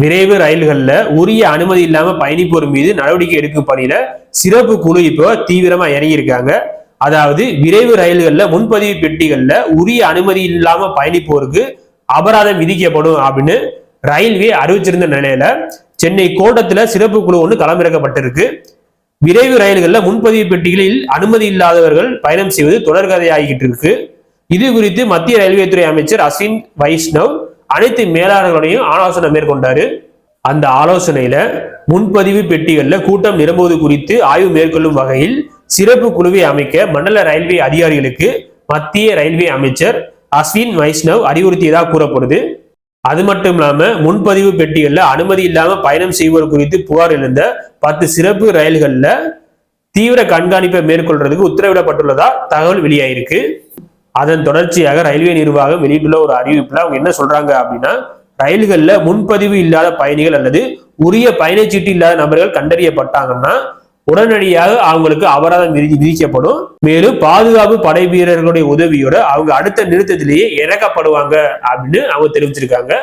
விரைவு ரயில்களில் உரிய அனுமதி இல்லாம பயணிப்போர் மீது நடவடிக்கை எடுக்கும் பணியில சிறப்பு குழு இப்போ தீவிரமா இறங்கியிருக்காங்க. அதாவது விரைவு ரயில்களில் முன்பதிவு பெட்டிகளில் உரிய அனுமதி இல்லாம பயணிப்போருக்கு அபராதம் விதிக்கப்படும் அப்படின்னு ரயில்வே அறிவிச்சிருந்த நிலையில சென்னை கோட்டத்துல சிறப்பு குழு ஒன்று களமிறக்கப்பட்டிருக்கு. விரைவு ரயில்களில் முன்பதிவு பெட்டிகளில் அனுமதி இல்லாதவர்கள் பயணம் செய்வது தொடர்கதையாகிட்டு இருக்கு. இது குறித்து மத்திய ரயில்வே துறை அமைச்சர் அஸ்வின் வைஷ்ணவ் அனைத்து மேலாளர்களையும் ஆலோசனை மேற்கொண்டாரு. அந்த ஆலோசனையில முன்பதிவு பெட்டிகள்ல கூட்டம் நிரம்புவது குறித்து ஆய்வு மேற்கொள்ளும் வகையில் சிறப்பு குழுவை அமைக்க மண்டல ரயில்வே அதிகாரிகளுக்கு மத்திய ரயில்வே அமைச்சர் அஸ்வின் வைஷ்ணவ் அறிவுறுத்தியதாக கூறப்படுது. அது மட்டும் இல்லாம முன்பதிவு பெட்டிகள்ல அனுமதி இல்லாம பயணம் செய்வோர் குறித்து புகார் எழுந்த பத்து சிறப்பு ரயில்கள்ல தீவிர கண்காணிப்பை மேற்கொள்றதுக்கு உத்தரவிடப்பட்டுள்ளதா தகவல் வெளியாயிருக்கு. அதன் தொடர்ச்சியாக ரயில்வே நிர்வாகம் வெளியிட்டுள்ள ஒரு அறிவிப்புல அவங்க என்ன சொல்றாங்க அப்படின்னா ரயில்கள்ல முன்பதிவு இல்லாத பயணிகள் அல்லது உரிய பயணச்சீட்டு இல்லாத நபர்கள் கண்டறியப்பட்டாங்கன்னா உடனடியாக அவங்களுக்கு அபராதம் விதி விதிக்கப்படும். மேலும் பாதுகாப்பு படை வீரர்களுடைய உதவியோட அவங்க அடுத்த நிறுத்தத்திலேயே இறக்கப்படுவாங்க அப்படின்னு அவங்க தெரிவிச்சிருக்காங்க.